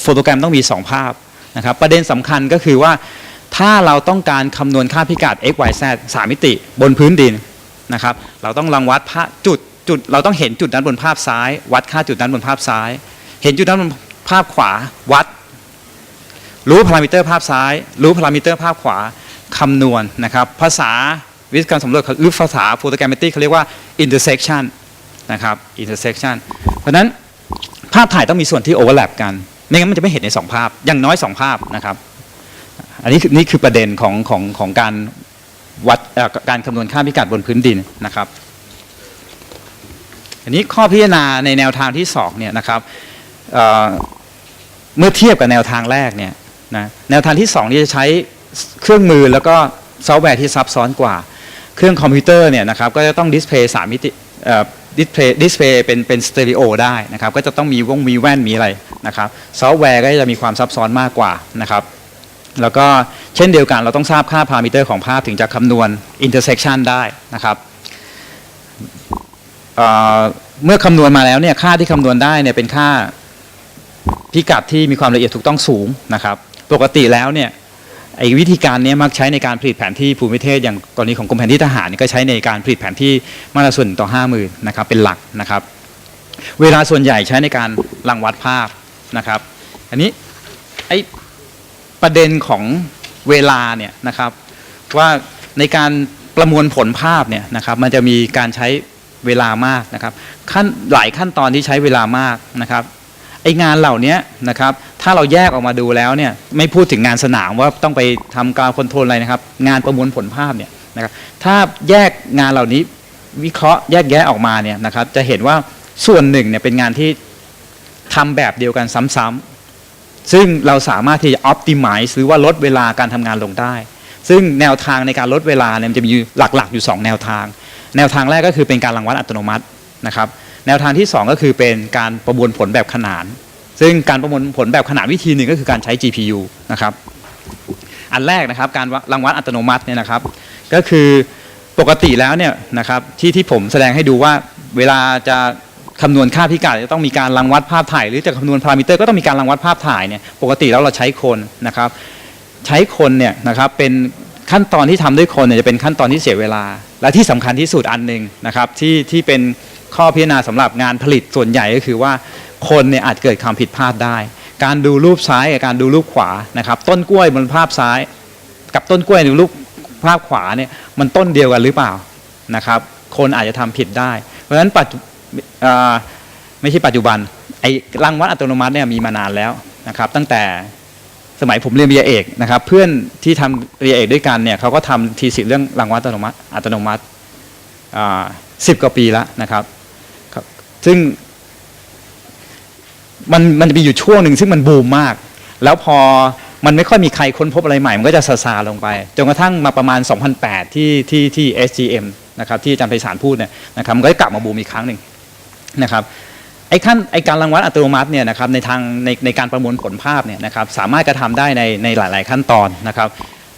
โฟโตแกรมต้องมี 2 ภาพนะครับประเด็นสำคัญก็คือว่าถ้าเราต้องการคำนวณค่าพิกัด x y z สามมิติบนพื้นดินนะครับเราต้องรังวัดจุดจุด เราต้องเห็นจุดนั้นบนภาพซ้าย วัดค่าจุดนั้นบนภาพซ้าย เห็นจุดนั้นบนภาพขวาวัด รู้พารามิเตอร์ภาพซ้าย รู้พารามิเตอร์ภาพขวาคำนวณนะครับภาษาวิศวกรรมสำรวจหรือภาษาโฟโตแกรมติเขาเรียกว่า intersection นะครับ intersection เพราะฉะนั้นภาพถ่ายต้องมีส่วนที่ overlap กัน ไม่งั้นมันจะไม่เห็นใน2ภาพ อย่างน้อย2ภาพนะครับ อันนี้คือนี่คือประเด็นของของของการวัดการคำนวณค่าพิกัดบนพื้นดินนะครับ อันนี้ข้อพิจารณาในแนวทางที่2เนี่ยนะครับเเมื่อเทียบกับแนวทางแรกเนี่ยนะแนวทางที่2นี่จะใช้เครื่องมือแล้วก็ซอฟต์แวร์ที่ซับซ้อนกว่า เครื่องคอมพิวเตอร์เนี่ยนะครับก็จะต้องดิสเพย์สามมิติ ดิสเพย์ดิสเพย์เป็นเป็นสเตอริโอได้นะครับก็จะต้องมีวงมีแว่นมีอะไรนะครับซอฟต์แวร์ก็จะมีความซับซ้อนมากกว่านะครับแล้วก็เช่นเดียวกันเราต้องทราบค่าพารามิเตอร์ของภาพถึงจะคำนวณ intersection ได้นะครับเเมื่อคำนวณมาแล้วเนี่ยค่าที่คำนวณได้เนี่ยเป็นค่าพิกัดที่มีความละเอียดถูกต้องสูงนะครับ ปกติแล้วเนี่ย ไอ้วิธีการนี้มักใช้ในการผลิตแผนที่ภูมิประเทศอย่างกรณีของกรมแผนที่ทหารก็ใช้ในการผลิตแผนที่มาตราส่วนต่อห้าหมื่นนะครับเป็นหลักนะครับ เวลาส่วนใหญ่ใช้ในการรังวัดภาพนะครับ อันนี้ไอ้ประเด็นของเวลาเนี่ยนะครับว่าในการประมวลผลภาพเนี่ยนะครับมันจะมีการใช้เวลามากนะครับขั้นหลายขั้นตอนที่ใช้เวลามากนะครับ ไองานเหล่านี้นะครับถ้าเราแยกออกมาดูแล้วเนี่ยไม่พูดถึงงานสนามว่าต้องไปทำการคอนโทรลอะไรนะครับงานประมวลผลภาพเนี่ยนะครับถ้าแยกงานเหล่านี้วิเคราะห์แยกแยะออกมาเนี่ยนะครับจะเห็นว่าส่วนหนึ่งเนี่ยเป็นงานที่ทำแบบเดียวกันซ้ำๆซึ่งเราสามารถที่จะ optimize หรือว่าลดเวลาการทำงานลงได้ ซึ่งแนวทางในการลดเวลาเนี่ยมันจะมีหลักๆ อยู่ 2 แนวทาง แนวทางแรกก็คือเป็นการรังวัดอัตโนมัตินะครับ แนวทางที่ 2 ก็คือเป็นการประมวลผลแบบขนาน ซึ่งการประมวลผลแบบขนานวิธีหนึ่งก็คือการใช้ GPU นะครับอันแรกนะครับการรังวัดอัตโนมัติเนี่ยนะครับก็คือปกติแล้วเนี่ยนะครับที่ที่ผมแสดงให้ดูว่าเวลาจะคำนวณค่าพิกัดจะต้องมีการรังวัดภาพถ่าย หรือจะคำนวณพารามิเตอร์ก็ต้องมีการรังวัดภาพถ่ายเนี่ยปกติแล้วเราใช้คนนะครับใช้คนเนี่ยนะครับเป็นขั้นตอนที่ทำด้วยคนเนี่ยจะเป็นขั้นตอนที่เสียเวลา และที่สำคัญที่สุดอันหนึ่งนะครับที่ที่เป็น ข้อพิจารณาสำหรับงานผลิตส่วนใหญ่ก็คือว่าคนเนี่ยอาจเกิดความผิดพลาดได้ การดูรูปซ้ายกับการดูรูปขวานะครับ ต้นกล้วยบนภาพซ้าย กับต้นกล้วยในรูปภาพขวาเนี่ยมันต้นเดียวกันหรือเปล่านะครับ คนอาจจะทำผิดได้ เพราะฉะนั้นปัจจุไม่ใช่ปัจจุบันไอ้รังวัดอัตโนมัติเนี่ยมีมานานแล้วนะครับ ตั้งแต่สมัยผมเรียนปริญญาเอกนะครับ เพื่อนที่ทำปริญญาเอกด้วยกันเนี่ยเขาก็ทำทีสิทธิ์เรื่องรางวัลอัตโนมัติอัตโนมัติสิบกว่าปีแล้วนะครับ ซึ่งมันมันจะมีอยู่ช่วงหนึ่งซึ่งมันบูมมาก แล้วพอมันไม่ค่อยมีใครค้นพบอะไรใหม่ มันก็จะซาซาลงไป จนกระทั่งมาประมาณ 2008 ที่ที่ที่ SGM นะครับที่อาจารย์ไพศาลพูดเนี่ยนะครับมันก็กลับมาบูมอีกครั้งหนึ่งนะครับไอ้ขั้นไอ้การรังวัดอัตโนมัติเนี่ยนะครับในทางในในการประมวลผลภาพเนี่ยนะครับสามารถกระทำได้ในในหลาย ๆ ขั้นตอนนะครับ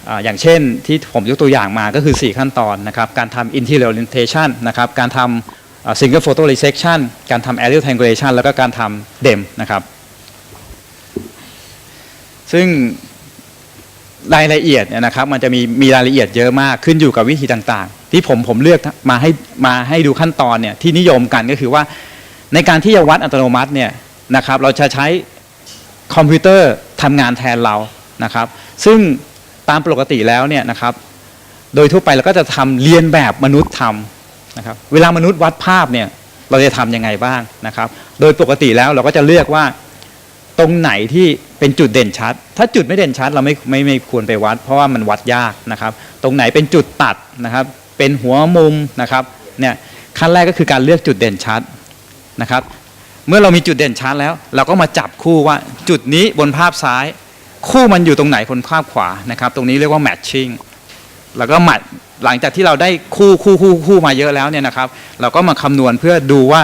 อาอย่างเช่นที่ผมยกตัวอย่างมาก็คือ 4 ขั้นตอนนะครับการทำ interior orientation นะครับการทำ single photo resection การทำ aerial triangulation แล้วก็การทำ dem นะครับ ซึ่งรายละเอียดเนี่ยนะครับ มันจะมีมีรายละเอียดเยอะมากขึ้นอยู่กับวิธีต่างๆ ที่ผมผมเลือกมาให้มาให้ดูขั้นตอนเนี่ยที่นิยมกันก็คือว่าในการที่จะวัดอัตโนมัติเนี่ยนะครับ เราจะใช้คอมพิวเตอร์ทำงานแทนเรานะครับ ซึ่งตามปกติแล้วเนี่ยนะครับ โดยทั่วไปเราก็จะทำเรียนแบบมนุษย์ทำ นะครับเวลามนุษย์วัดภาพเนี่ยเราจะทำยังไงบ้างนะครับ โดยปกติแล้วเราก็จะเลือกว่าตรงไหนที่เป็นจุดเด่นชัด ถ้าจุดไม่เด่นชัดเราไม่ไม่ไม่ควรไปวัด เพราะว่ามันวัดยากนะครับ ตรงไหนเป็นจุดตัดนะครับ เป็นหัวมุมนะครับเนี่ยขั้นแรกก็คือการเลือกจุดเด่นชัดนะครับ เมื่อเรามีจุดเด่นชัดแล้ว เราก็มาจับคู่ว่าจุดนี้บนภาพซ้าย คู่มันอยู่ตรงไหนบนภาพขวานะครับ ตรงนี้เรียกว่า matching แล้วก็มัด หลังจากที่เราได้คู่คู่คู่คู่มาเยอะแล้วเนี่ยนะครับ เราก็มาคำนวณเพื่อดูว่า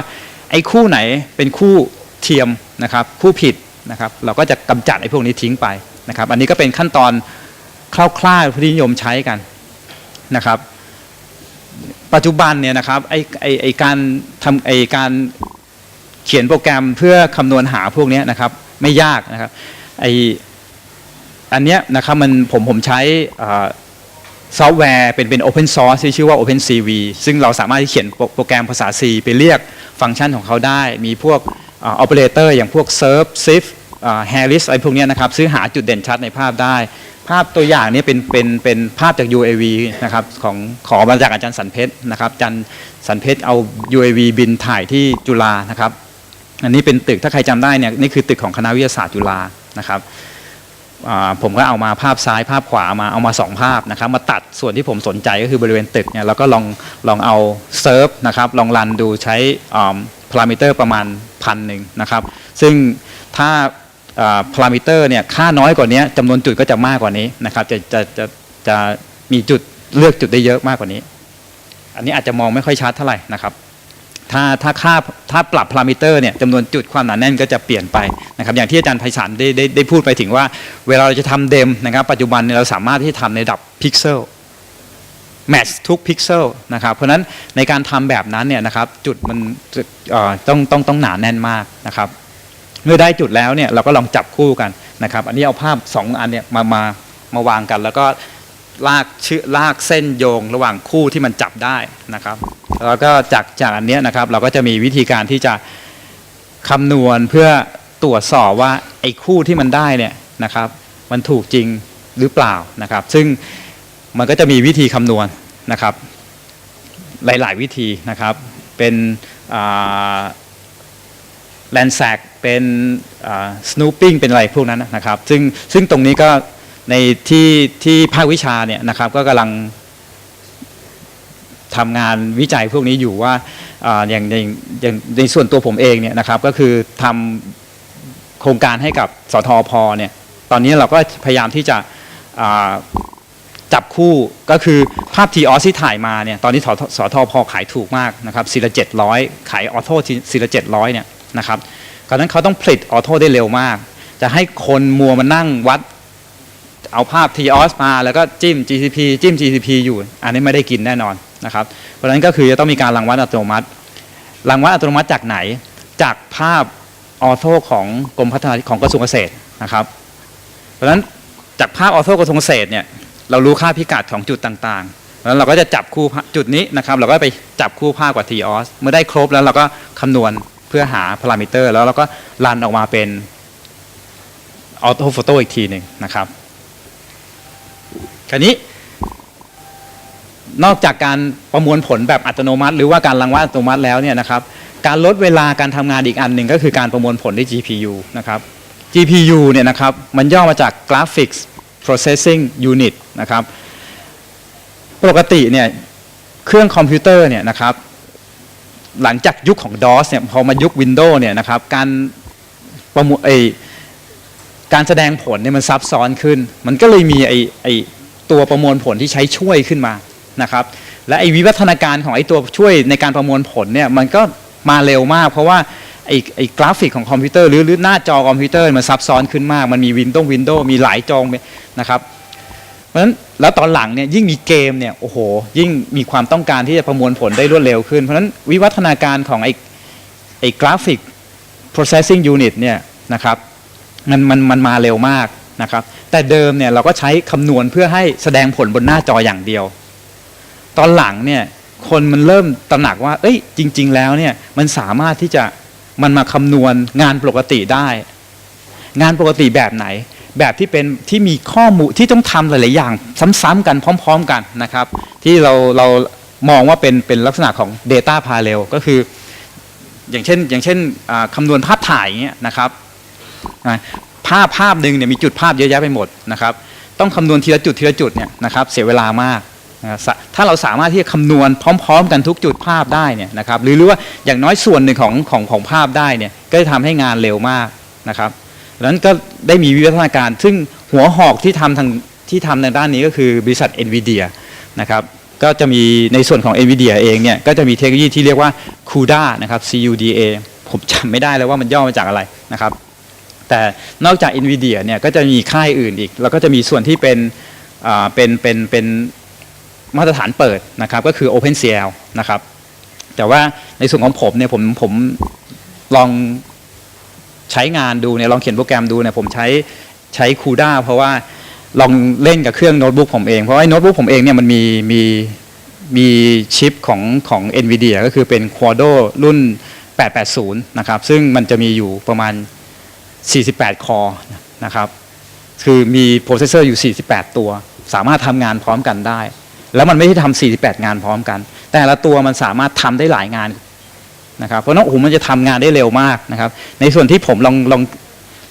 ไอ้คู่ไหนเป็นคู่เทียมนะครับ คู่ผิดนะครับ เราก็จะกำจัดไอ้พวกนี้ทิ้งไปนะครับ อันนี้ก็เป็นขั้นตอนคร่าวๆที่นิยมใช้กันนะครับ ปัจจุบันเนี่ยนะครับไอ้ไอ้ไอ้การทำไอ้การเขียนโปรแกรมเพื่อคำนวณหาพวกนี้นะครับ ไม่ยากนะครับไออันเนี้ยนะครับมันผมผมใช้อ่า ซอฟต์แวร์เป็นเป็น Open Source ที่ชื่อว่า OpenCV ซึ่งเราสามารถที่เขียนโปรโปรแกรมภาษา C ไปเรียกฟังก์ชันของเขาได้ มีพวกออเปอเรเตอร์อย่างพวก serve sif Harris อะไรพวกนี้นะครับซึ่งหาจุดเด่นชัดในภาพได้ ภาพตัวอย่างนี้เป็นเป็นเป็นภาพจาก UAV นะครับของขอมาจากอาจารย์สันเพชรนะครับอาจารย์สันเพชรเอา UAV บินถ่ายที่จุฬานะครับ อันนี้เป็นตึกถ้าใครจำได้เนี่ยนี่คือตึกของคณะวิทยาศาสตร์จุฬานะครับ ผมก็เอามาภาพซ้ายภาพขวามาเอามาสองภาพนะครับมาตัดส่วนที่ผมสนใจก็คือบริเวณตึกเนี่ยแล้วก็ลองลองเอาเซิร์ฟนะครับลองรันดูใช้พารามิเตอร์ประมาณพันหนึ่งนะครับ ซึ่งถ้าพารามิเตอร์เนี่ยค่าน้อยกว่านี้จำนวนจุดก็จะมากกว่านี้นะครับจะจะจะจะมีจุดเลือกจุดได้เยอะมากกว่านี้ อันนี้อาจจะมองไม่ค่อยชัดเท่าไหร่นะครับ ถ้าถ้าค่าถ้าปรับพารามิเตอร์เนี่ยจำนวนจุดความหนาแน่นก็จะเปลี่ยนไปนะครับอย่างที่อาจารย์ไพศาลได้ได้ได้พูดไปถึงว่า เวลาเราจะทำเดมนะครับปัจจุบันเนี่ยเราสามารถที่จะทำในระดับพิกเซลแมททุกพิกเซลนะครับเพราะนั้นในการทำแบบนั้นเนี่ยนะครับจุดมันต้องต้องต้องหนาแน่นมากนะครับเมื่อได้จุดแล้วเนี่ยเราก็ลองจับคู่กันนะครับอันนี้เอาภาพ 2 อันเนี่ยมามามาวางกันแล้วก็ ลากชื่อลากเส้นโยงระหว่างคู่ที่มันจับได้นะครับ แล้วก็จากจากอันเนี้ยนะครับ เราก็จะมีวิธีการที่จะคำนวณเพื่อตรวจสอบว่าไอ้คู่ที่มันได้เนี่ยนะครับ มันถูกจริงหรือเปล่านะครับ ซึ่งมันก็จะมีวิธีคำนวณนะครับ หลาย ๆ วิธีนะครับ เป็นแลนแซกเป็นสโนปิ้งเป็นอะไรพวกนั้นนะครับ ซึ่งซึ่งตรงนี้ก็ ในที่ที่ภาควิชาเนี่ยนะครับก็กำลังทำงานวิจัยพวกนี้อยู่ว่าอย่างอย่างอย่างในส่วนตัวผมเองเนี่ยนะครับก็คือทำโครงการให้กับสทพเนี่ยตอนนี้เราก็พยายามที่จะจับคู่ก็คือภาพทีออสที่ถ่ายมาเนี่ยตอนนี้สสทพขายถูกมากนะครับสี่ละเจ็ดร้อยขายออโต้สี่ละเจ็ดร้อยเนี่ยนะครับเพราะฉะนั้นเขาต้องผลิตออโต้ได้เร็วมาก จะให้คนมัวมานั่งวัด เอาภาพ TOS มาแล้วก็จิ้ม GCP จิ้ม GCP อยู่ อันนี้ไม่ได้กินแน่นอนนะครับ เพราะฉะนั้นก็คือจะต้องมีการรังวัดอัตโนมัติ รังวัดอัตโนมัติจากไหน จากภาพออโต้ของกรมพัฒนาของกระทรวงเกษตรนะครับ เพราะฉะนั้นจากภาพออโต้กระทรวงเกษตรเนี่ยเรารู้ค่าพิกัดของจุดต่างๆ แล้วเราก็จะจับคู่จุดนี้นะครับ เราก็ไปจับคู่ภาพกับ TOS เมื่อได้ครบแล้วเราก็คำนวณเพื่อหาพารามิเตอร์ แล้วเราก็รันออกมาเป็นออโต้โฟโต้อีกทีหนึ่งนะครับ คราวนี้ นอกจากการประมวลผลแบบอัตโนมัติ หรือว่าการรังวัดอัตโนมัติแล้วเนี่ยนะครับ การลดเวลาการทำงานอีกอันหนึ่งก็คือการประมวลผลด้วย GPU นะครับ GPU เนี่ยนะครับมันย่อมาจาก Graphics Processing Unit นะครับ ปกติเนี่ยเครื่องคอมพิวเตอร์เนี่ยนะครับ หลังจากยุคของ DOS เนี่ยพอมายุค Windows เนี่ยนะครับการประมวลไอการแสดงผลเนี่ยมันซับซ้อนขึ้น มันก็เลยมีไอไอ ตัวประมวลผลที่ใช้ช่วยขึ้นมานะครับ และไอวิวัฒนาการของไอตัวช่วยในการประมวลผลเนี่ยมันก็มาเร็วมาก เพราะว่าไอไอกราฟิกของคอมพิวเตอร์หรือหรือหน้าจอคอมพิวเตอร์มันซับซ้อนขึ้นมาก มันมีวินโดว์วินโดว์มีหลายจองนะครับเพราะฉะนั้นแล้วตอนหลังเนี่ยยิ่งมีเกมเนี่ยโอ้โห ยิ่งมีความต้องการที่จะประมวลผลได้รวดเร็วขึ้น เพราะฉะนั้นวิวัฒนาการของไอไอกราฟิก processing unit เนี่ยนะครับมันมันมันมาเร็วมาก นะครับแต่เดิมเนี่ยเราก็ใช้คำนวณเพื่อให้แสดงผลบนหน้าจออย่างเดียว ตอนหลังเนี่ยคนมันเริ่มตระหนักว่า เอ้ย จริง ๆ แล้วเนี่ยมันสามารถที่จะมันมาคำนวณงานปกติได้ งานปกติแบบไหน แบบที่เป็นที่มีข้อมูลที่ต้องทำหลาย ๆ อย่าง ซ้ำๆกันพร้อม ๆ กันนะครับ ที่เราเรามองว่าเป็นเป็นลักษณะของ Data Parallel ก็คือ อย่างเช่นอย่างเช่นคำนวณภาพถ่ายเงี้ยนะครับ ภาพภาพหนึ่งเนี่ยมีจุดภาพเยอะแยะไปหมดนะครับ ต้องคำนวณทีละจุดทีละจุดเนี่ยนะครับเสียเวลามากนะถ้าเราสามารถที่จะคำนวณพร้อม ๆ กันทุกจุดภาพได้เนี่ยนะครับหรือหรือว่าอย่างน้อยส่วนหนึ่งของของของภาพได้เนี่ยก็จะทำให้งานเร็วมากนะครับดังนั้นก็ได้มีวิวัฒนาการ ซึ่งหัวหอกที่ทำทางที่ทำในด้านนี้ก็คือบริษัท NVIDIA นะครับก็จะมีในส่วนของ NVIDIA เองเนี่ยก็จะมีเทคโนโลยีที่เรียกว่า CUDA นะครับ CUDA ผมจำไม่ได้แล้วว่ามันย่อมาจากอะไรนะครับ แต่นอกจาก NVIDIA เนี่ยก็จะมีค่ายอื่นอีก แล้วก็จะมีส่วนที่เป็นเป็นเป็นเป็นมาตรฐานเปิดนะครับก็คือ OpenCL นะครับแต่ว่าในส่วนของผมเนี่ยผมผมลองใช้งานดูเนี่ยลองเขียนโปรแกรมดูเนี่ยผมใช้ใช้ CUDA เพราะว่าลองเล่นกับเครื่องโน้ตบุ๊กผมเองเพราะว่าโน้ตบุ๊กผมเองเนี่ยมันมีมีมีชิปของของ NVIDIA ก็คือเป็น Quadro รุ่น 880 นะครับ ซึ่งมันจะมีอยู่ประมาณ 48 คอนะครับคือมีโปรเซสเซอร์อยู่ 48 ตัว สามารถทำงานพร้อมกันได้ แล้วมันไม่ได้ทำ48 งานพร้อมกัน แต่ละตัวมันสามารถทำได้หลายงานนะครับเพราะนั้นโอ้โหมันจะทำงานได้เร็วมากนะครับ ในส่วนที่ผมลองลอง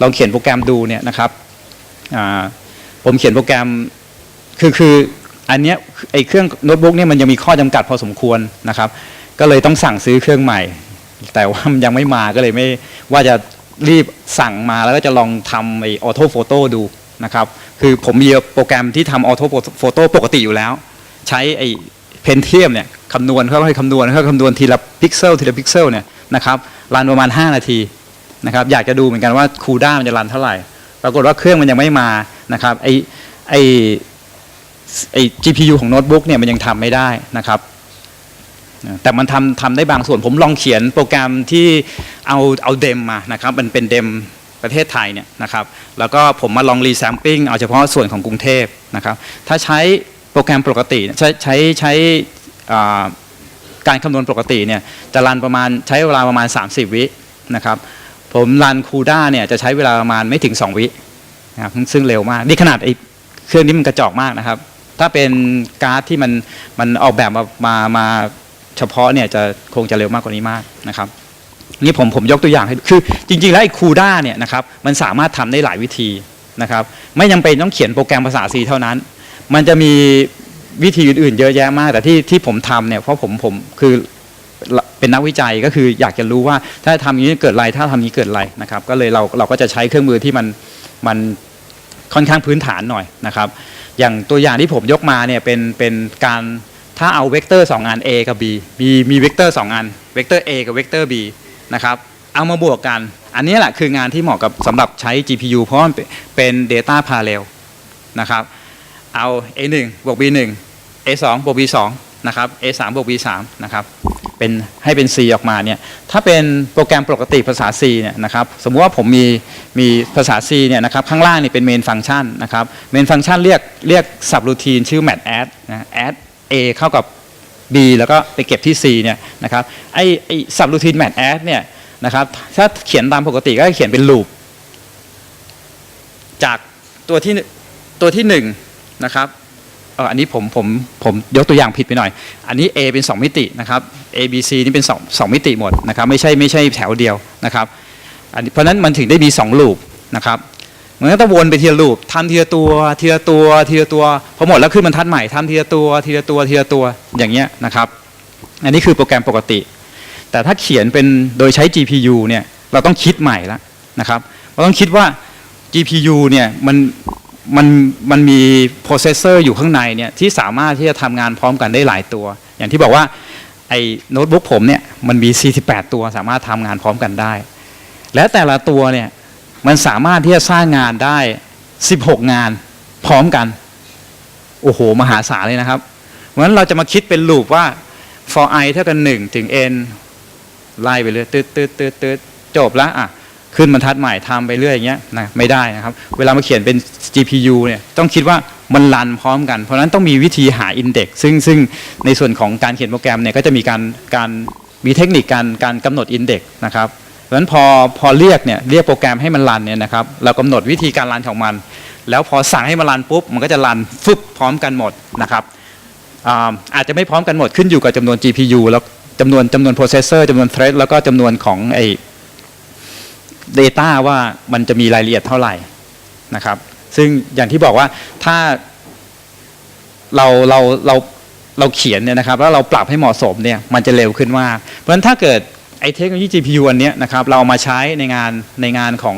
ลองเขียนโปรแกรมดูเนี่ยนะครับผมเขียนโปรแกรมคือคืออันเนี้ยไอเครื่องโน้ตบุ๊กเนี่ยมันยังมีข้อจำกัดพอสมควรนะครับ ก็เลยต้องสั่งซื้อเครื่องใหม่ แต่ว่ามันยังไม่มาก็เลยไม่ว่าจะ รีบสั่งมาแล้วก็จะลองทำไอออโต้โฟโต้ดูนะครับคือผมมีโปรแกรมที่ทำออโต้โฟโต้ปกติอยู่แล้ว ใช้ไอเพนเทียมเนี่ยคำนวณเขาให้คำนวณเขาคำนวณทีละพิกเซลทีละพิกเซลเนี่ยนะครับรันประมาณ 5 นาทีนะครับอยากจะดูเหมือนกันว่าคูด้ามันจะรันเท่าไหร่ ปรากฏว่าเครื่องมันยังไม่มานะครับไอไอไอ GPU ของโน้ตบุ๊กเนี่ยมันยังทำไม่ได้นะครับ แต่มันทำทำได้บางส่วนผมลองเขียนโปรแกรมที่เอาเอาเดมมานะครับ มันเป็นเดมประเทศไทยเนี่ยนะครับ แล้วก็ผมมาลองรีแซมปิ้งเอาเฉพาะส่วนของกรุงเทพนะครับ ถ้าใช้โปรแกรมปกติใช้ใช้ใช้การคำนวณปกติเนี่ยจะรันประมาณใช้เวลาประมาณ 30 วินะครับผมรันคูด้าเนี่ยจะใช้เวลาประมาณไม่ถึง 2 วินะครับซึ่งเร็วมาก นี่ขนาดไอ้เครื่องนี้มันกระจอกมากนะครับ ถ้าเป็นการ์ดที่มันมันออกแบบมามามา เฉพาะเนี่ยจะคงจะเร็วมากกว่านี้มากนะครับนี่ผมผมยกตัวอย่างให้คือจริง ๆ แล้วไอ้คูด้าเนี่ยนะครับมันสามารถทำได้หลายวิธีนะครับ ไม่จำเป็นต้องเขียนโปรแกรมภาษา C เท่านั้น มันจะมีวิธีอื่นๆ เยอะแยะมาก แต่ที่ที่ผมทำเนี่ยเพราะผมผมคือเป็นนักวิจัยก็คืออยากจะรู้ว่าถ้าทำอย่างนี้เกิดอะไรถ้าทำอย่านี้เกิดอะไรนะครับ ก็เลยเราเราก็จะใช้เครื่องมือที่มันมันค่อนข้างพื้นฐานหน่อยนะครับ อย่างตัวอย่างที่ผมยกมาเนี่ยเป็นเป็นการ ถ้าเอาเวกเตอร์2อัน a กับ b มีมีเวกเตอร์ 2 อัน เวกเตอร์ a กับเวกเตอร์ b นะครับ เอามาบวกกัน อันนี้แหละคืองานที่เหมาะกับสำหรับใช้ GPU เพราะมันเป็น Data Parallel นะครับ เอา a 1บวก b 1 a 2บวก b 2นะครับ a 3บวก b 3นะครับ เป็นให้เป็น C ออกมาเนี่ย ถ้าเป็นโปรแกรมปกติภาษา C เนี่ยนะครับ สมมุติว่าผมมีมีภาษา C เนี่ยนะครับ ข้างล่างนี่เป็น main function นะครับ main function เรียกเรียก subroutine ชื่อ mat add นะ add a เข้ากับ b แล้วก็ไปเก็บที่ c เนี่ยนะครับไอไอ subroutine mat add เนี่ยนะครับถ้าเขียนตามปกติก็เขียนเป็น loop จากตัวที่ตัวที่หนึ่งนะครับเอออันนี้ผมผมผมยกตัวอย่างผิดไปหน่อย อันนี้ A เป็น 2 มิตินะครับ A B C นี่เป็น2 2มิติหมดนะครับไม่ใช่ไม่ใช่แถวเดียวนะครับอันนี้เพราะฉะนั้นมันถึงได้มี2ลูปนะครับ มันก็ต้องวนไปทีละลูปทำทีละตัวทีละตัวทีละตัวพอหมดแล้วขึ้นบรรทัดใหม่ทำทีละตัวทีละตัวทีละตัวอย่างเงี้ยนะครับ อันนี้คือโปรแกรมปกติ แต่ถ้าเขียนเป็นโดยใช้ GPU เนี่ยเราต้องคิดใหม่แล้วนะครับเราต้องคิดว่า GPU เนี่ยมันมันมันมีโปรเซสเซอร์อยู่ข้างในเนี่ยที่สามารถที่จะทำงานพร้อมกันได้หลายตัว อย่างที่บอกว่าไอ้โน้ตบุ๊กผมเนี่ยมันมี 48 ตัวสามารถทำงานพร้อมกันได้ และแต่ละตัวเนี่ย มันสามารถที่จะสร้างงานได้16งาน พร้อมกัน โอ้โห มหาศาลเลยนะครับเพราะฉะนั้นเราจะมาคิดเป็นลูปว่า for i เท่ากัน1ถึง n ไล่ไปเรื่อยตืดตืดตืดตืดจบแล้วอะขึ้นบรรทัดใหม่ทำไปเรื่อยอย่างเงี้ยนะไม่ได้นะครับ เวลามาเขียนเป็น GPU เนี่ยต้องคิดว่ามันรันพร้อมกัน เพราะฉะนั้นต้องมีวิธีหาอินเด็กซ์ซึ่งซึ่งในส่วนของการเขียนโปรแกรมเนี่ยก็จะมีการการมีเทคนิคการการกำหนดอินเด็กซ์นะครับ เพราะฉะนั้นพอพอเรียกเนี่ยเรียกโปรแกรมให้มันรันเนี่ยนะครับเรากำหนดวิธีการรันของมัน แล้วพอสั่งให้มันรันปุ๊บมันก็จะรันฟึบพร้อมกันหมดนะครับอาอาจจะไม่พร้อมกันหมดขึ้นอยู่กับจำนวน GPU แล้วจำนวนจำนวนโปรเซสเซอร์จำนวน thread แล้วก็จำนวนของไอ Data ว่ามันจะมีรายละเอียดเท่าไหร่นะครับ ซึ่งอย่างที่บอกว่าถ้าเราเราเราเราเขียนเนี่ยนะครับ แล้วเราปรับให้เหมาะสมเนี่ยมันจะเร็วขึ้นมาก เพราะฉะนั้นถ้าเกิด ไอ้เทคโนโลยี GPU อันเนี้ยนะครับเราเอามาใช้ในงานในงานของ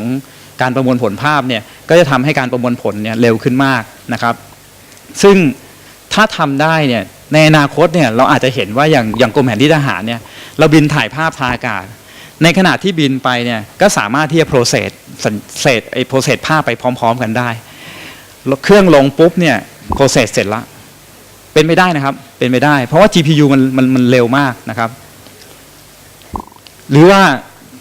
การประมวลผลภาพเนี่ยก็จะทำให้การประมวลผลเนี่ยเร็วขึ้นมากนะครับ ซึ่งถ้าทำได้เนี่ยในอนาคตเนี่ยเราอาจจะเห็นว่าอย่างอย่างกรมแผนที่ทหารเนี่ยเราบินถ่ายภาพทางอากาศ ในขณะที่บินไปเนี่ยก็สามารถที่จะ process สัญเศษไอ้ process ภาพไปพร้อม ๆ กันได้ เครื่องลงปุ๊บเนี่ย process เสร็จละเป็นไม่ได้นะครับเป็นไม่ได้ เพราะว่า GPU มันมันมันเร็วมากนะครับ หรือว่า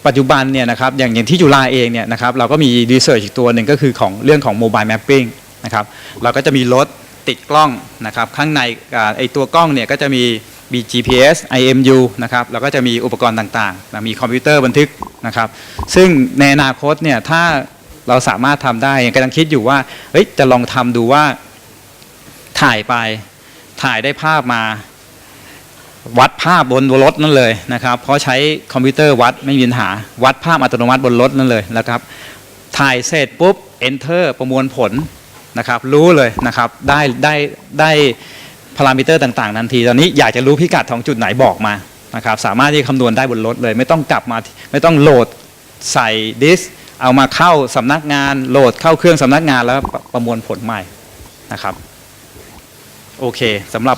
ปัจจุบันเนี่ยนะครับอย่างอย่างที่จุฬาเองเนี่ยนะครับเราก็มีรีเสิร์อีกตัวหนึ่งก็คือของเรื่องของโมบายแมปปิ้งนะครับเราก็จะมีรถติดกล้องนะครับข้างในอไอตัวกล้องเนี่ยก็จะมีมี GPS IMU นะครับแล้วก็จะมีอุปกรณ์ต่างๆ มีคอมพิวเตอร์บันทึกนะครับ ซึ่งในอนาคตเนี่ยถ้าเราสามารถทำได้ยังกำลังคิดอยู่ว่าเฮ้ยจะลองทำดูว่าถ่ายไปถ่ายได้ภาพมา วัดภาพบนรถนั่นเลยนะครับ เพราะใช้คอมพิวเตอร์วัดไม่มีปัญหา วัดภาพอัตโนมัติบนรถนั่นเลยนะครับถ่ายเสร็จปุ๊บ enter ประมวลผลนะครับ รู้เลยนะครับได้ได้ได้พารามิเตอร์ต่างๆทันทีตอนนี้อยากจะรู้พิกัดของจุดไหนบอกมานะครับสามารถที่คำนวณได้บนรถเลย ไม่ต้องกลับมาไม่ต้องโหลดใส่ดิสเอามาเข้าสำนักงาน โหลดเข้าเครื่องสำนักงานแล้วประประมวลผลใหม่นะครับโอเคสำหรับ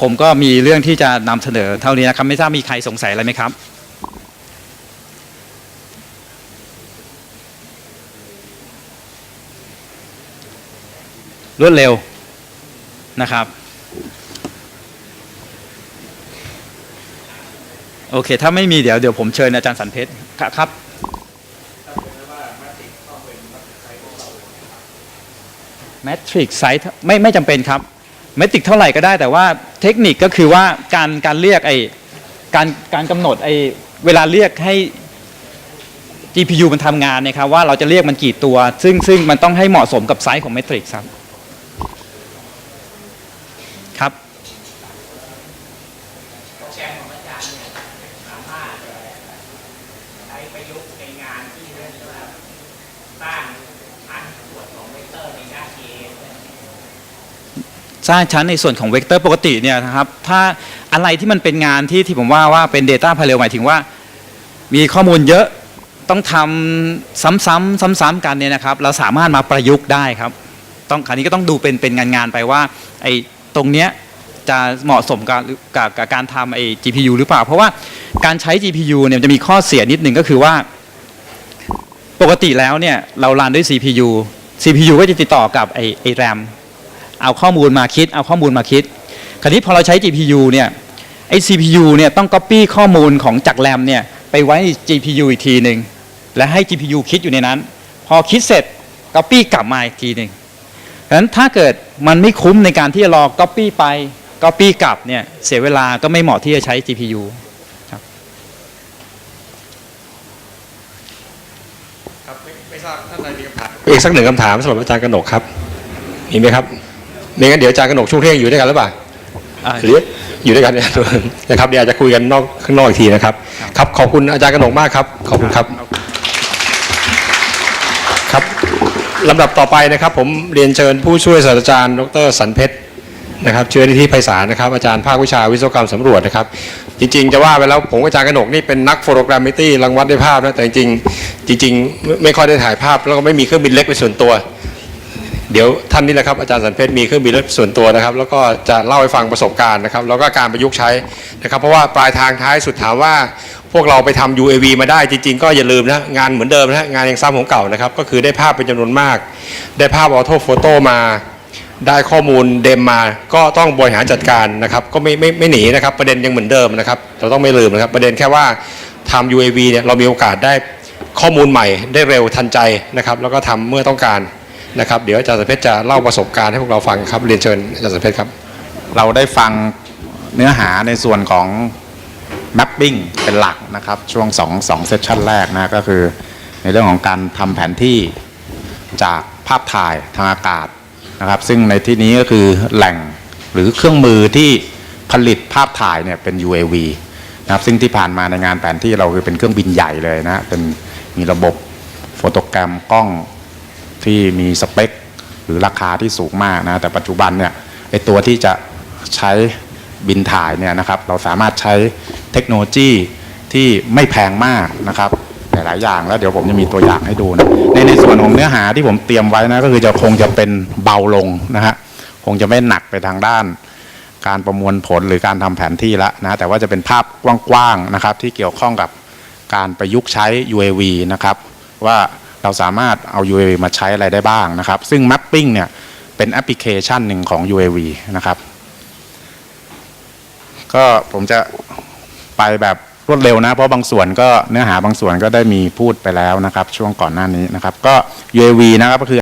ผมก็มีเรื่องที่จะนำเสนอเท่านี้นะครับ ไม่ทราบมีใครสงสัยอะไรไหมครับ รวดเร็วนะครับ โอเค ถ้าไม่มีเดี๋ยวเดี๋ยวผมเชิญอาจารย์สันเพชรครับครับแมทริกไซส์ไม่ไม่จำเป็นครับแมทริกเท่าไหร่ก็ได้แต่ว่า เทคนิคก็คือว่าการการเรียกไอการการกำหนดไอเวลาเรียกให้ GPU มันทำงานเนี่ยครับว่าเราจะเรียกมันกี่ตัว ซึ่งซึ่งมันต้องให้เหมาะสมกับไซส์ของเมทริกซ์ครับ โปรแกรมของอาจารย์เนี่ยสามารถใช้ประยุกต์ในงานที่เรียกว่าสร้างชั้นส่วนของเวกเตอร์ในด้าน A สร้างชั้นในส่วนของเวกเตอร์ปกติเนี่ยนะครับถ้าอะไรที่มันเป็นงานที่ที่ผมว่าว่าเป็น Data Parallel หมายถึงว่า มีข้อมูลเยอะต้องทำซ้ำๆซ้ำๆกันเนี่ยนะครับ เราสามารถมาประยุกต์ได้ครับ ต้องคราวนี้ก็ต้องดูเป็นเป็นงานๆไปว่าไอ้ตรงเนี้ยจะเหมาะสมกับกับกับการทำไอ้ GPU หรือเปล่า เพราะว่าการใช้ GPU เนี่ยจะมีข้อเสียนิดหนึ่งก็คือว่า ปกติแล้วเนี่ยเรารันด้วย CPU CPU ก็จะติดต่อกับไอ้ไอ้ RAM เอาข้อมูลมาคิด เอาข้อมูลมาคิด คราวนี้พอเราใช้ GPU เนี่ยไอ้ CPU เนี่ยต้อง copy ข้อมูลของจาก RAM เนี่ยไปไว้ใน GPU อีกทีหนึ่งและให้ GPU คิดอยู่ในนั้น พอคิดเสร็จ copy กลับมาอีกทีหนึ่งฉะนั้นถ้าเกิดมันไม่คุ้มในการที่จะรอ copy ไป copy กลับเนี่ยเสียเวลาก็ไม่เหมาะที่จะใช้ GPU ครับไม่ไม่ทราบท่านใดมีคำถามอีกสักหนึ่งคำถามสำหรับอาจารย์กนกครับมีไหมครับ ไม่งั้นเดี๋ยวอาจารย์กนกช่วงเที่ยงอยู่ด้วยกันหรือเปล่าอ่าหรืออยู่ด้วยกันเนี่ยนะครับเดี๋ยวอาจจะคุยกันนอกข้างนอกอีกทีนะครับ ครับขอบคุณอาจารย์กนกมากครับ ขอบคุณครับ ครับลำดับต่อไปนะครับ ผมเรียนเชิญผู้ช่วยศาสตราจารย์ ดรสันเพชรนะครับเชื้อนิธิไพศาลนะครับอาจารย์ภาควิชาวิศวกรรมสำรวจนะครับ จริง ๆ จะว่าไปแล้วผมกับอาจารย์กนกนี่เป็นนักโฟโตกรามิตี้รังวัดด้วยภาพนะแต่จริงๆจริงๆไม่ไม่ค่อยได้ถ่ายภาพแล้วก็ไม่มีเครื่องบินเล็กเป็นส่วนตัว เดี๋ยวท่านนี่แหละครับอาจารย์สันเพชรมีเครื่องบินส่วนตัวนะครับ แล้วก็จะเล่าให้ฟังประสบการณ์นะครับ แล้วก็การประยุกต์ใช้นะครับ เพราะว่าปลายทางท้ายสุดถามว่าพวกเราไปทำ UAV มาได้จริง ๆ ก็อย่าลืมนะงานเหมือนเดิมนะงานยังซ้ำของเก่านะครับ ก็คือได้ภาพเป็นจำนวนมาก ได้ภาพออโต้โฟโต้มาได้ข้อมูลเดมมาก็ต้องบริหารจัดการนะครับ ก็ไม่ไม่ไม่หนีนะครับ ประเด็นยังเหมือนเดิมนะครับ เราต้องไม่ลืมนะครับ ประเด็นแค่ว่าทำ UAV เนี่ยเรามีโอกาสได้ข้อมูลใหม่ได้เร็วทันใจนะครับ แล้วก็ทำเมื่อต้องการ นะครับเดี๋ยวอาจารย์สัเพชรจะเล่าประสบการณ์ให้พวกเราฟังครับเรียนเชิญอาจารย์สัเพชรครับ เราได้ฟังเนื้อหาในส่วนของ mapping เป็นหลักนะครับช่วง2 2เซสชันแรกนะก็คือ ในเรื่องของการทำแผนที่จากภาพถ่ายทางอากาศนะครับ ซึ่งในที่นี้ก็คือแหล่งหรือเครื่องมือที่ผลิตภาพถ่ายเนี่ยเป็น UAV นะครับซึ่งที่ผ่านมาในงานแผนที่เราคือเป็นเครื่องบินใหญ่เลยนะเป็นมีระบบโฟโตแกรมกล้อง ที่มีสเปค หรือราคาที่สูงมากนะแต่ปัจจุบันเนี่ยไอตัวที่จะใช้บินถ่ายเนี่ยนะครับเราสามารถใช้เทคโนโลยีที่ไม่แพงมากนะครับหลายๆอย่างแล้วเดี๋ยวผมจะมีตัวอย่างให้ดูนะในในส่วนของเนื้อหาที่ผมเตรียมไว้นะก็คือจะคงจะเป็นเบาลงนะฮะคงจะไม่หนักไปทางด้าน การประมวลผลหรือการทำแผนที่ละนะแต่ว่าจะเป็นภาพกว้างๆนะครับที่เกี่ยวข้องกับการประยุกต์ใช้ UAV นะครับว่า เราสามารถเอา UAV มาใช้อะไรได้บ้างนะครับ ซึ่ง Mapping เนี่ยเป็นแอปพลิเคชันหนึ่งของ UAV นะครับ ก็ผมจะไปแบบรวดเร็วนะ เพราะบางส่วนก็เนื้อหาบางส่วนก็ได้มีพูดไปแล้วนะครับ ช่วงก่อนหน้านี้นะครับ ก็ UAV นะครับก็คือ